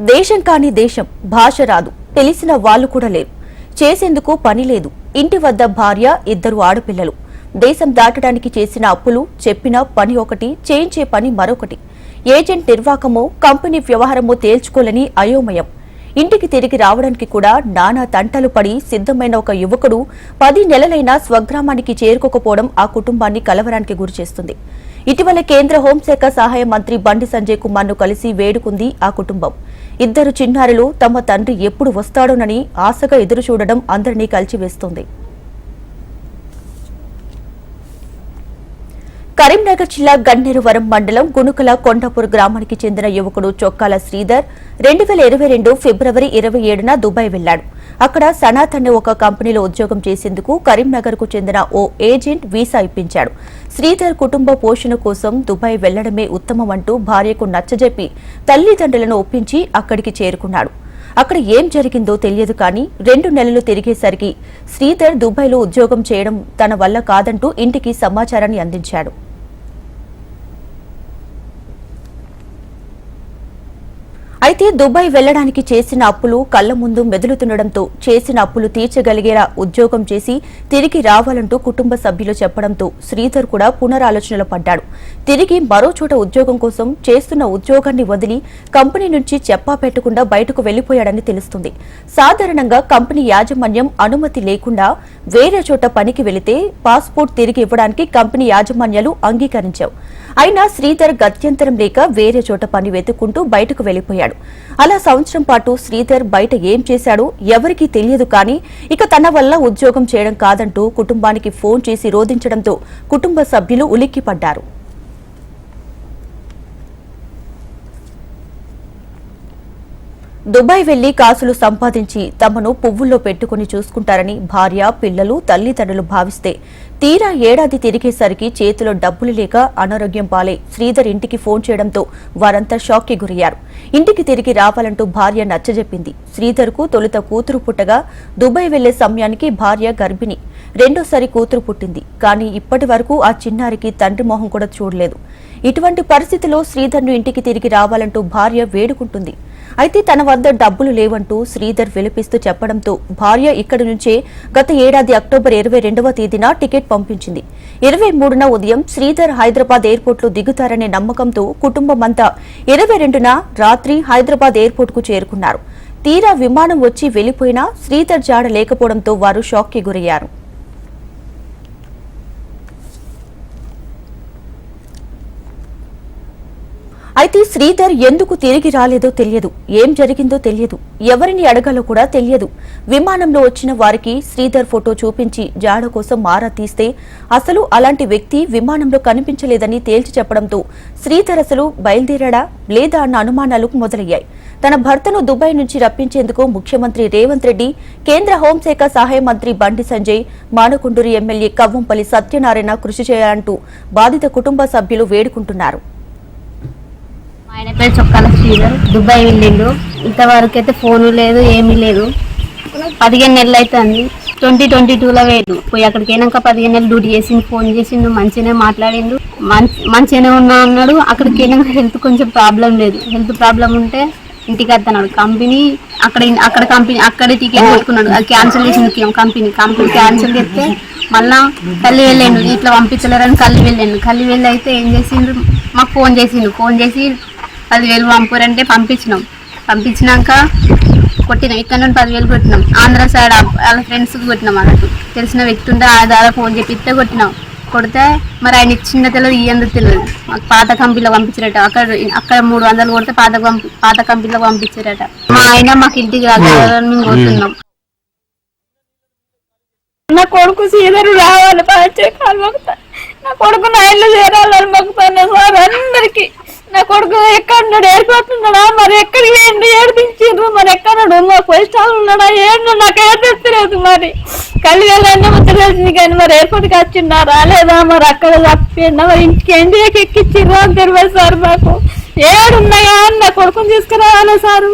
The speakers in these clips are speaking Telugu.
దేశం కాని దేశం భాష రాదు. తెలిసిన వాళ్ళు కూడా లేరు. చేసేందుకు పని లేదు. ఇంటి వద్ద భార్య ఇద్దరు ఆడపిల్లలు. దేశం దాటడానికి చేసిన అప్పులు చెప్పిన పని ఒకటి చేయించే పని మరొకటి. ఏజెంట్ నిర్వాకమో కంపెనీ వ్యవహారమో తేల్చుకోలేని అయోమయం. ఇంటికి తిరిగి రావడానికి కూడా నానా తంటలు పడి సిద్ధమైన ఒక యువకుడు పది నెలలైనా స్వగ్రామానికి చేరుకోకపోవడం ఆ కుటుంబాన్ని కలవరానికి గురిచేస్తుంది ఇటీవల కేంద్ర హోంశాఖ సహాయ మంత్రి బండి సంజయ్ కుమార్ను కలిసి వేడుకుంది ఆ కుటుంబం. ఇద్దరు చిన్నారులు తమ తండ్రి ఎప్పుడు వస్తాడోనని ఆశగా ఎదురు చూడడం అందరినీ కలిచివేస్తోంది. కరీంనగర్ జిల్లా గన్నేరువరం మండలం గునుకల కొండపూర్ గ్రామానికి చెందిన యువకుడు చొక్కాల శ్రీధర్ రెండు వేల ఇరవై రెండు ఫిబ్రవరి ఇరవై ఏడున దుబాయ్ వెళ్ళాడు అక్కడ సనాత్ అనే ఒక కంపెనీలో ఉద్యోగం చేసేందుకు కరీంనగర్కు చెందిన ఓ ఏజెంట్ వీసా ఇప్పించాడు. శ్రీధర్ కుటుంబ పోషణ కోసం దుబాయ్ వెళ్ళడమే ఉత్తమమంటూ భార్యకు నచ్చజెప్పి తల్లిదండ్రులను ఒప్పించి అక్కడికి చేరుకున్నాడు. అక్కడ ఏం జరిగిందో తెలియదు కానీ రెండు నెలలు తిరిగేసరికి శ్రీధర్ దుబాయ్లో ఉద్యోగం చేయడం తన వల్ల కాదంటూ ఇంటికి సమాచారాన్ని అందించాడు. అయితే దుబాయ్ వెళ్ళడానికి చేసిన అప్పులు కళ్ళ ముందు మెదులుతుండడంతో చేసిన అప్పులు తీర్చగలిగేలా ఉద్యోగం చేసి తిరిగి రావాలంటూ కుటుంబ సభ్యులు చెప్పడంతో శ్రీధర్ కూడా పునరాలోచనలో పడ్డాడు. తిరిగి మరో చోట ఉద్యోగం కోసం చేస్తున్న ఉద్యోగాన్ని వదిలి కంపెనీ నుంచి చెప్పా పెట్టకుండా బయటకు వెళ్ళిపోయాడని తెలుస్తుంది. సాధారణంగా కంపెనీ యాజమాన్యం అనుమతి లేకుండా వేరే చోట పనికి వెళితే పాస్పోర్ట్ తిరిగి ఇవ్వడానికి కంపెనీ యాజమాన్యాలు అంగీకరించావు. అయినా శ్రీధర్ గత్యంతరం లేక వేరే చోట పని వెతుక్కుంటూ బయటకు వెళ్ళిపోయాడు అలా సంవత్సరం పాటు శ్రీధర్ బయట ఏం చేశాడో ఎవరికీ తెలియదు కానీ ఇక తన వల్ల ఉద్యోగం చేయడం కాదంటూ కుటుంబానికి ఫోన్ చేసి రోధించడంతో కుటుంబ సభ్యులు ఉలిక్కిపడ్డారు. దుబాయ్ వెళ్ళి కాసులు సంపాదించి తమను పువ్వుల్లో పెట్టుకుని చూసుకుంటారని భార్య పిల్లలు తల్లిదండ్రులు భావిస్తే తీరా ఏడాది తిరిగేసరికి చేతిలో డబ్బులు లేక అనారోగ్యం పాలై శ్రీధర్ ఇంటికి ఫోన్ చేయడంతో వారంతా షాక్కి గురయ్యారు. ఇంటికి తిరిగి రావాలంటూ భార్య నచ్చజెప్పింది. శ్రీధర్కు తొలుత కూతురు పుట్టగా దుబాయ్ వెళ్ళే సమయానికి భార్య గర్భిణి. రెండోసారి కూతురు పుట్టింది. కానీ ఇప్పటి వరకు ఆ చిన్నారికి తండ్రి మొహం కూడా చూడలేదు. ఇటువంటి పరిస్థితిలో శ్రీధర్ను ఇంటికి తిరిగి రావాలంటూ భార్య వేడుకుంటుంది. అయితే తన వద్ద డబ్బులు లేవంటూ శ్రీధర్ విలపిస్తూ చెప్పడంతో భార్య ఇక్కడి నుంచే గత ఏడాది అక్టోబర్ ఇరవై రెండవ తేదీన టికెట్ పంపించింది. ఇరవై మూడున ఉదయం శ్రీధర్ హైదరాబాద్ ఎయిర్పోర్ట్లో దిగుతారనే నమ్మకంతో కుటుంబమంతా ఇరవై రెండున రాత్రి హైదరాబాద్ ఎయిర్పోర్ట్కు చేరుకున్నారు. తీరా విమానం వచ్చి వెళ్ళిపోయినా శ్రీధర్ జాడ లేకపోవడంతో వారు షాక్కి గురయ్యారు. అయితే శ్రీధర్ ఎందుకు తిరిగి రాలేదో తెలియదు. ఏం జరిగిందో తెలియదు. ఎవరిని అడగాలో కూడా తెలియదు. విమానంలో వచ్చిన వారికి శ్రీధర్ ఫోటో చూపించి జాడ కోసం మారా తీస్తే అసలు అలాంటి వ్యక్తి విమానంలో కనిపించలేదని తేల్చి చెప్పడంతో శ్రీధర్ అసలు బయలుదేరాడా లేదా అన్న అనుమానాలు మొదలయ్యాయి. తన భర్తను దుబాయ్ నుంచి రప్పించేందుకు ముఖ్యమంత్రి రేవంత్ రెడ్డి కేంద్ర హోంశాఖ సహాయ మంత్రి బండి సంజయ్ మానకొండూరు ఎమ్మెల్యే కవ్వంపల్లి సత్యనారాయణ కృషి చేయాలంటూ బాధిత కుటుంబ సభ్యులు వేడుకుంటున్నారు. ఆయన పేరు చొక్కాల శ్రీధర్ దుబాయ్ వెళ్ళిండు. ఇంతవరకు అయితే ఫోను లేదు ఏమీ లేదు. పదిహేను నెలలు అవుతుంది ట్వంటీ ట్వంటీ టూలో వేడు పోయి అక్కడికి అయినాక పదిహేను నెలలు డ్యూటీ చేసిండు ఫోన్ చేసిండు మంచిగానే మాట్లాడిండు. మంచి మంచిగానే ఉన్నా అన్నాడు. అక్కడికి అయినాక హెల్త్ కొంచెం ప్రాబ్లం లేదు. హెల్త్ ప్రాబ్లం ఉంటే ఇంటికి వస్తున్నాడు కంపెనీ అక్కడ అక్కడ కంపెనీ అక్కడే టికెట్ పెట్టుకున్నాడు. అది క్యాన్సిల్ చేసింది కంపెనీ. కంపెనీ క్యాన్సిల్ చేస్తే మళ్ళా కళ్ళి వెళ్ళాడు. ఇట్లా పంపించలేరని కళ్ళి వెళ్ళాడు. కల్లి వెళ్ళి అయితే ఏం చేసిండు? మాకు ఫోన్ చేసిండు. ఫోన్ చేసి పదివేలు పంపురంటే పంపించినాం. పంపించినాక కొట్టినాం. ఇక్కడ నుండి పదివేలు కొట్టినాం. ఆంధ్ర సైడ్ వాళ్ళ ఫ్రెండ్స్కి కొట్టినాం అన్నట్టు. తెలిసిన వ్యక్తి ఉంటే ఆ ద్వారా ఫోన్ చెప్పిస్తే కొట్టినాం. కొడితే మరి ఆయన ఇచ్చిన తెలియదు ఇయ్యందుకు తెలియదు. మాకు పాత కంపెనీలో పంపించారట. అక్కడ అక్కడ మూడు వందలు కొడితే పాత పంపి పాత కంపెనీలో పంపించారట. మా ఆయన మాకు ఇంటికి రాగలని మేము కోరుతున్నాం నా కొడుకు సీదరు రావాలి కాలు నా కొడుకు నా ఇల్లు చేరాలని మొక్కుతాను సార్ అందరికీ. నా కొడుకు ఎక్కడున్నాడు? ఏడిపోతున్నాడా? మరి ఎక్కడ ఏంటి? ఏడిపించిండ్రు? మరి ఎక్కడున్నాడు? మా పొజిషన్ ఉన్నాడా? ఏంటో నాకు ఏం మరి. కళ్ళు వెళ్ళండి తెలిసింది కానీ మరి ఎయిర్పోర్ట్కి వచ్చిండా రాలేదా? మరి అక్కడ తప్పిండా మరి ఇంటికి ఇండియాకి ఎక్కిచ్చిండ్రు అని తెలియదు సార్ మాకు. ఏడున్నా కానీ నా కొడుకుని తీసుకురావాలా సారు.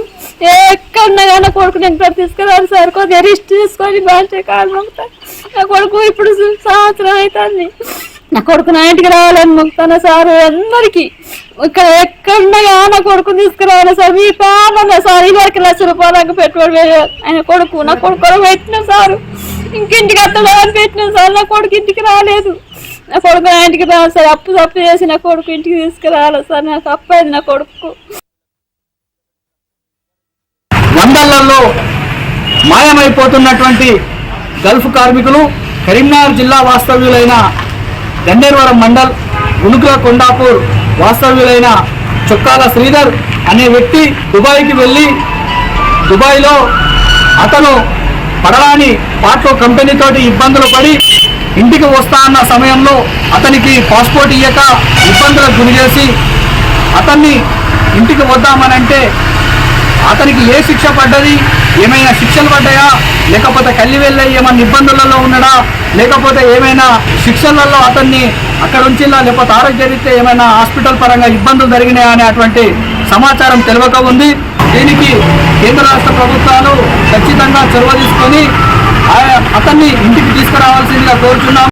ఎక్కడున్నా కానీ నా కొడుకుని ఎంత తీసుకురావాలి సార్. కొద్దిగా రిస్ట్ తీసుకొని బాగా కాలు మొక్కుతా నా కొడుకు ఇప్పుడు సంవత్సరం అవుతుంది. నా కొడుకు నా ఇంటికి రావాలని మొక్కుతాను సారు. అందరికీ. ఇక్కడ ఎక్కడున్నాయా నా కొడుకు తీసుకురావాలి సార్. మీ పాపన్న సార్. ఇవరికి లక్ష రూపాయలకు పెట్టుబడి వేయాలి ఆయన కొడుకు నా కొడుకు కూడా పెట్టిన సార్. ఇంకింటికి అత్తడా అని పెట్టిన సార్. నా కొడుకు ఇంటికి రాలేదు. నా కొడుకు నా ఇంటికి రావాలి సార్. అప్పు తప్పు చేసి నా కొడుకు ఇంటికి తీసుకురావాలి సార్. నాకు అప్పది నా కొడుకు. వందలలో మాయమైపోతున్నటువంటి గల్ఫ్ కార్మికులు కరీంనగర్ జిల్లా వాస్తవ్యులైన గన్నేరువరం మండల్ గునుకుల కొండాపూర్ వాస్తవ్యులైన చుక్కాల శ్రీధర్ అనే వ్యక్తి దుబాయ్కి వెళ్ళి దుబాయ్లో అతను పడరాని పాటో కంపెనీతోటి ఇబ్బందులు పడి ఇంటికి వస్తా అన్న సమయంలో అతనికి పాస్పోర్ట్ ఇయ్యక ఇబ్బందులకు గురి చేసి అతన్ని ఇంటికి వద్దామనంటే అతనికి ఏ శిక్ష పడ్డది? ఏమైనా శిక్షలు పడ్డాయా? లేకపోతే కల్లి వెళ్ళే ఏమైనా ఇబ్బందులలో ఉన్నాడా? లేకపోతే ఏమైనా శిక్షలలో అతన్ని అక్కడ ఉంచిలా లేకపోతే ఆరోగ్య రీత్యా ఏమైనా హాస్పిటల్ పరంగా ఇబ్బందులు జరిగినాయా అనేటువంటి సమాచారం తెలియక ఉంది. దీనికి కేంద్ర రాష్ట్ర ప్రభుత్వాలు ఖచ్చితంగా చొరవ తీసుకొని అతన్ని ఇంటికి తీసుకురావాల్సిందిగా కోరుచున్నాం.